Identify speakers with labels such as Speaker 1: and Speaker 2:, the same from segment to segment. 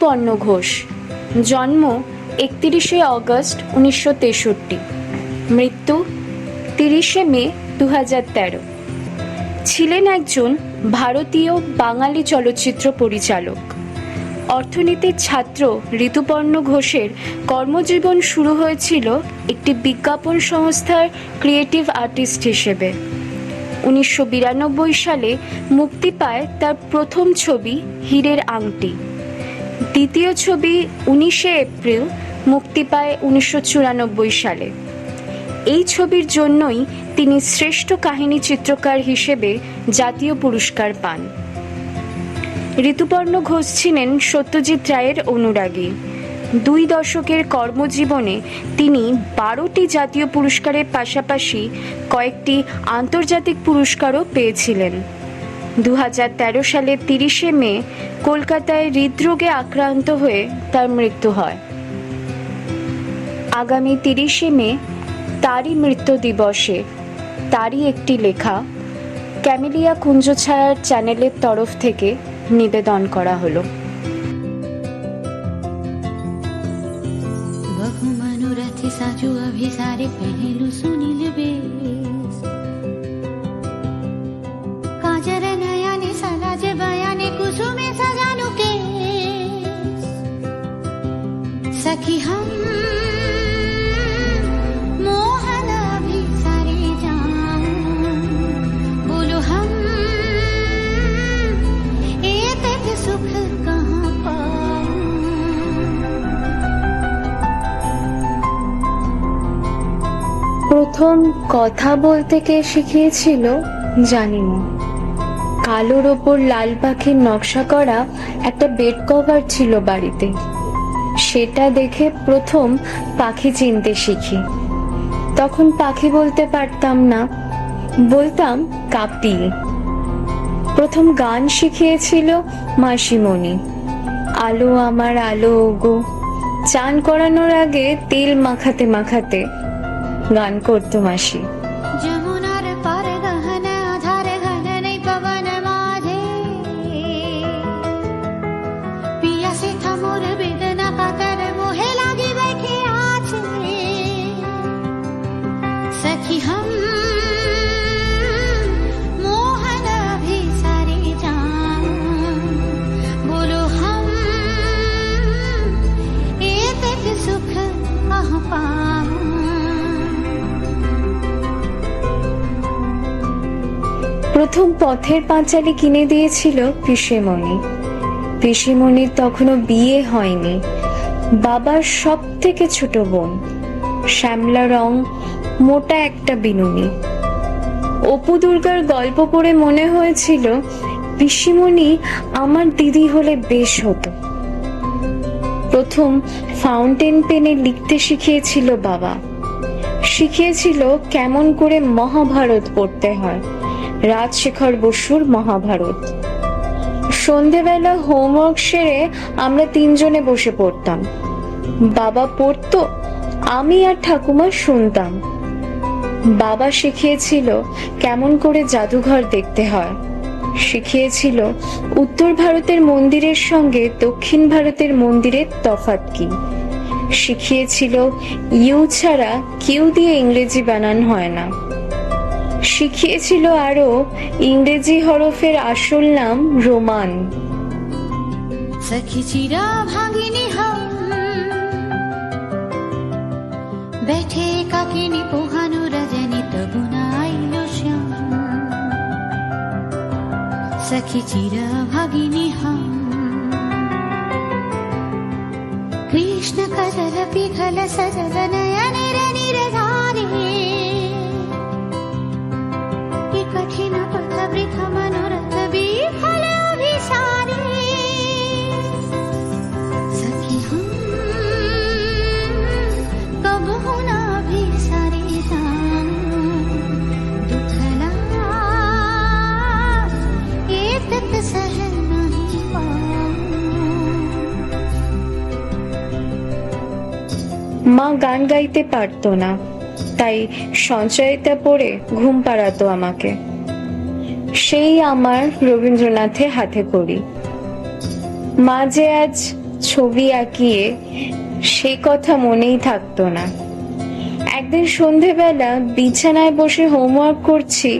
Speaker 1: ঋতুপর্ণ ঘোষ জন্ম একত্রিশে অগস্ট উনিশশো তেষট্টি। মৃত্যু তিরিশে মে দু হাজার তেরো। ছিলেন একজন ভারতীয় বাঙালি চলচ্চিত্র পরিচালক। অর্থনীতির ছাত্র ঋতুপর্ণ ঘোষের কর্মজীবন শুরু হয়েছিল একটি বিজ্ঞাপন সংস্থার ক্রিয়েটিভ আর্টিস্ট হিসেবে। উনিশশো বিরানব্বই সালে মুক্তি পায় তার প্রথম ছবি হীরের আংটি। দ্বিতীয় ছবি উনিশে এপ্রিল, মুক্তি পায় উনিশশো চুরানব্বই সালে। এই ছবির জন্যই তিনি শ্রেষ্ঠ কাহিনী চিত্রকার হিসেবে জাতীয় পুরস্কার পান। ঋতুপর্ণ ঘোষ ছিলেন সত্যজিৎ রায়ের অনুরাগী। দুই দশকের কর্মজীবনে তিনি বারোটি জাতীয় পুরস্কারের পাশাপাশি কয়েকটি আন্তর্জাতিক পুরস্কারও পেয়েছিলেন। দু সালে তিরিশে মে কলকাতায় হৃদরোগে আক্রান্ত হয়ে তার মৃত্যু হয়। আগামী তিরিশে মে তারই মৃত্যু দিবসে তারই একটি লেখা ক্যামেলিয়া কুঞ্জছায়ার চ্যানেলের তরফ থেকে নিবেদন করা হলো।
Speaker 2: সাজু অভিসারে পেহেন सखी हम मोहन अभिसारे जान बोलो हम एतक सुख कहाँ पाऊं
Speaker 1: প্রথম কথা বলতে কে শিখিয়েছিল জানি না কালোর ওপর লাল পাখির নকশা করা একটা বেড কভার ছিল বাড়িতে সেটা দেখে প্রথম পাখি চিনতে শিখি। তখন পাখি বলতে পারতাম না, বলতাম কাপি প্রথম গান শিখিয়েছিল মাসিমণি, আলো আমার আলো গো, চান করানোর আগে তেল মাখাতে মাখাতে গান করতো মাসি। প্রথম পথের পাঁচালি কিনে দিয়েছিল পিসেমণি। পিসেমণির তখনও বিয়ে হয়নি। বাবার সব থেকে ছোট বোন। শ্যামলা রং মোটা একটা বিনুনি। অপু দুর্গার গল্প পড়ে মনে হয়েছিল, পিসিমণি আমার দিদি হলে বেশ হতো। প্রথম ফাউন্টেন পেনে লিখতে শিখিয়েছিল বাবা। শিখিয়েছিল কেমন করে মহাভারত পড়তে হয়। রাজশেখর বসুর মহাভারত। সন্ধেবেলা হোমওয়ার্ক সেরে আমরা তিনজনে বসে পড়তাম। বাবা পড়তো, আমি আর ঠাকুমা শুনতাম। বাবা শিখিয়েছিল কেমন করে জাদুঘর দেখতে হয়। শিখিয়েছিল উত্তর ভারতের মন্দিরের সঙ্গে দক্ষিণ ভারতের মন্দিরের তফাৎ কি শিখিয়েছিল ইউ ছাড়া কিউ দিয়ে ইংরেজি বানান হয় না শিখিয়েছিল আরো ইংরেজি হরফের আসল নাম রোমান
Speaker 2: सखी चिरा भागिनी हम बैठे काकिनी पोहानु रजनी तबु सखि चिरा भगिनी कृष्णकशलपि कलसजलनय निरनिरधारि
Speaker 1: মা গান গাইতে পারতো না। তাই সঞ্চয়িতা পড়ে ঘুম পাড়াতো আমাকে। সেই আমার রবীন্দ্রনাথে হাতে করি। মা যে আজ ছবি আঁকিয়ে সে কথা মনেই থাকতো না। একদিন সন্ধেবেলা বিছানায় বসে হোমওয়ার্ক করছি,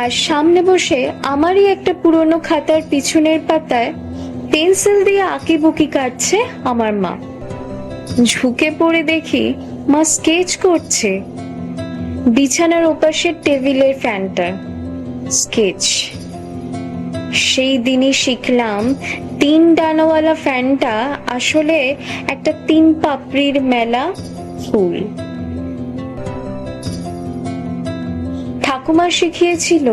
Speaker 1: আর সামনে বসে আমারই একটা পুরনো খাতার পিছনের পাতায় পেন্সিল দিয়ে আঁকি বুকি কাটছে আমার মা। ঝুঁকে পড়ে দেখি মা স্কেচ করছে। বিছানার ওপাশের টেবিলের ফ্যানটা। স্কেচ। সেই দিনই শিখলাম তিন ডানাওয়ালা ফ্যানটা আসলে একটা তিন পাপড়ির মেলা ফুল। ঠাকুমা শিখিয়েছিল,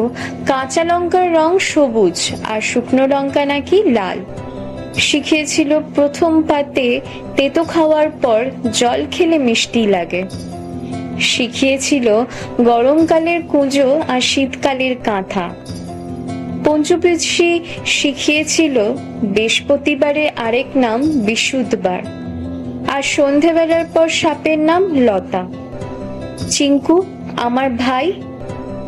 Speaker 1: কাঁচা লঙ্কার রং সবুজ আর শুকনো লঙ্কা নাকি লাল। শিখিয়েছিল প্রথম পাতে তেতো খাওয়ার পর জল খেলে মিষ্টি লাগে। শিখিয়েছিল গরমকালের কুঁজো আর শীতকালের কাঁথা। পঞ্চপেশি শিখিয়েছিল বৃহস্পতিবারের আরেক নাম বিশুদ্ধবার। আর সন্ধেবেলার পর সাপের নাম লতা। চিঙ্কু আমার ভাই,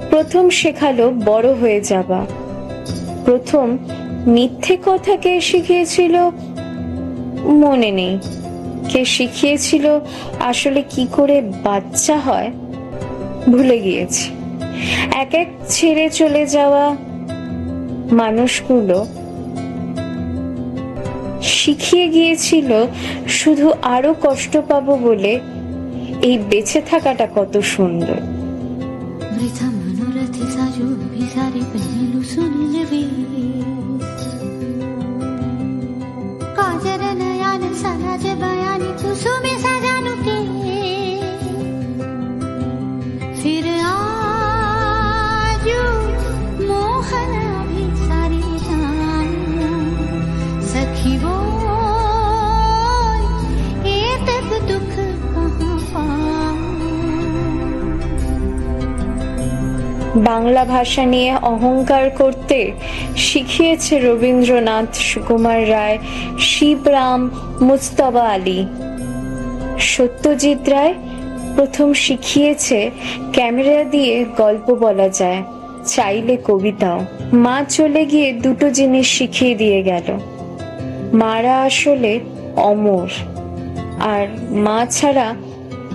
Speaker 1: প্রথম শেখালো বড় হয়ে যাবা। প্রথম মিথ্যে কথা কে শিখিয়েছিল? মনে নেই। কে শিখিয়েছিল? আসলে কি করে বাচ্চা হয়? ভুলে গিয়েছি। এক এক ছেড়ে চলে যাওয়া মানুষগুলো শিখিয়ে গিয়েছিল, শুধু আরও কষ্ট পাবো বলে এই বেঁচে থাকাটা কত সুন্দর। বাংলা ভাষা নিয়ে অহংকার করতে শিখিয়েছে রবীন্দ্রনাথ সুকুমার রায়, শিবরাম মুস্তফা আলী। সত্যজিৎ রায় প্রথম শিখিয়েছে ক্যামেরা দিয়ে গল্প বলা যায়, চাইলে কবিতাও। মা চলে গিয়ে দুটো জিনিস শিখিয়ে দিয়ে গেল। মারা আসলে অমর, আর মা ছাড়া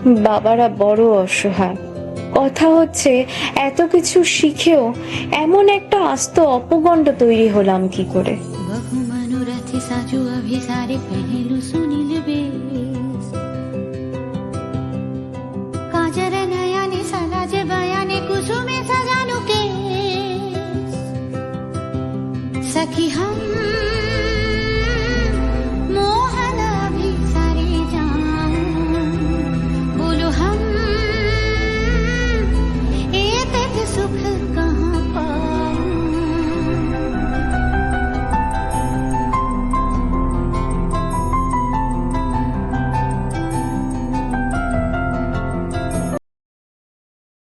Speaker 1: বাবারা বড় অসহায়। কথা হচ্ছে এত কিছু শিখেও এমন একটা আস্ত অপগণ্ড তৈরি হলাম কি করে?
Speaker 2: সখি হাম